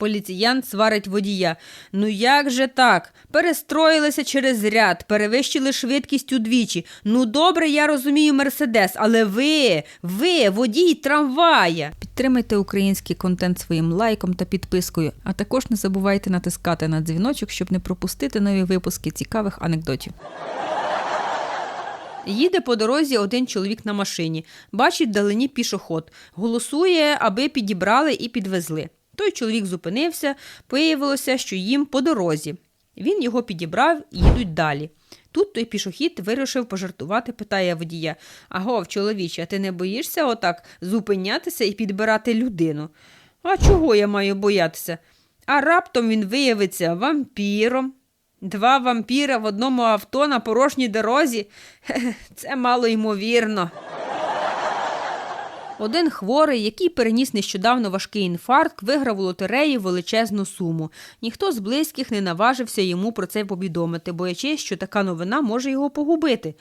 Поліціянт сварить водія. Ну як же так? Перестроїлися через ряд, перевищили швидкість удвічі. Ну добре, я розумію Мерседес, але ви, ви, водій трамвая. Підтримайте український контент своїм лайком та підпискою, а також не забувайте натискати на дзвіночок, щоб не пропустити нові випуски цікавих анекдотів. Їде по дорозі один чоловік на машині, бачить вдалині пішоход, голосує, аби підібрали і підвезли. Той чоловік зупинився, виявилося, що їм по дорозі. Він його підібрав і їдуть далі. Тут той пішохід вирішив пожартувати, питає водія: Агов, чоловіче, а ти не боїшся отак зупинятися і підбирати людину? А чого я маю боятися? А раптом він виявиться вампіром. Два вампіра в одному авто на порожній дорозі. Це мало ймовірно. Один хворий, який переніс нещодавно важкий інфаркт, виграв у лотереї величезну суму. Ніхто з близьких не наважився йому про це повідомити, боячись, що така новина може його погубити.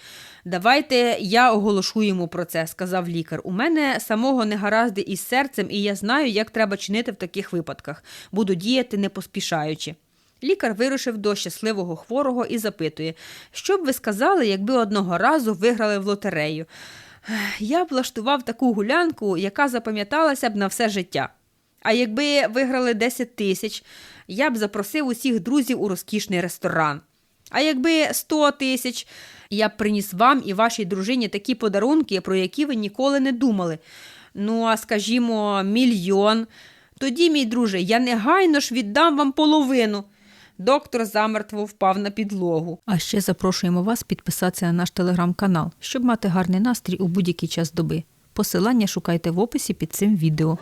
Давайте я оголошу йому про це, сказав лікар. У мене самого не гаразди із серцем, і я знаю, як треба чинити в таких випадках. Буду діяти не поспішаючи. Лікар вирушив до щасливого хворого і запитує, що б ви сказали, якби одного разу виграли в лотерею? Я влаштував таку гулянку, яка запам'яталася б на все життя. А якби виграли 10 тисяч, я б запросив усіх друзів у розкішний ресторан. А якби 100 тисяч, я б приніс вам і вашій дружині такі подарунки, про які ви ніколи не думали. Ну, а скажімо, мільйон. Тоді, мій друже, я негайно ж віддам вам половину. Доктор замертво впав на підлогу. А ще запрошуємо вас підписатися на наш телеграм-канал, щоб мати гарний настрій у будь-який час доби. Посилання шукайте в описі під цим відео.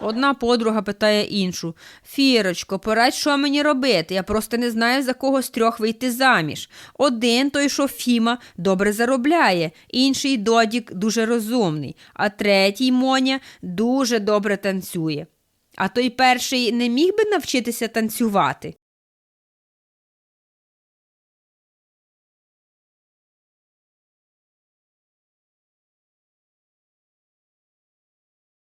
Одна подруга питає іншу: Фірочко, порадь, що мені робити? Я просто не знаю, за кого з трьох вийти заміж. Один той, що Фіма, добре заробляє, інший Додік дуже розумний, а третій Моня дуже добре танцює. А той перший не міг би навчитися танцювати?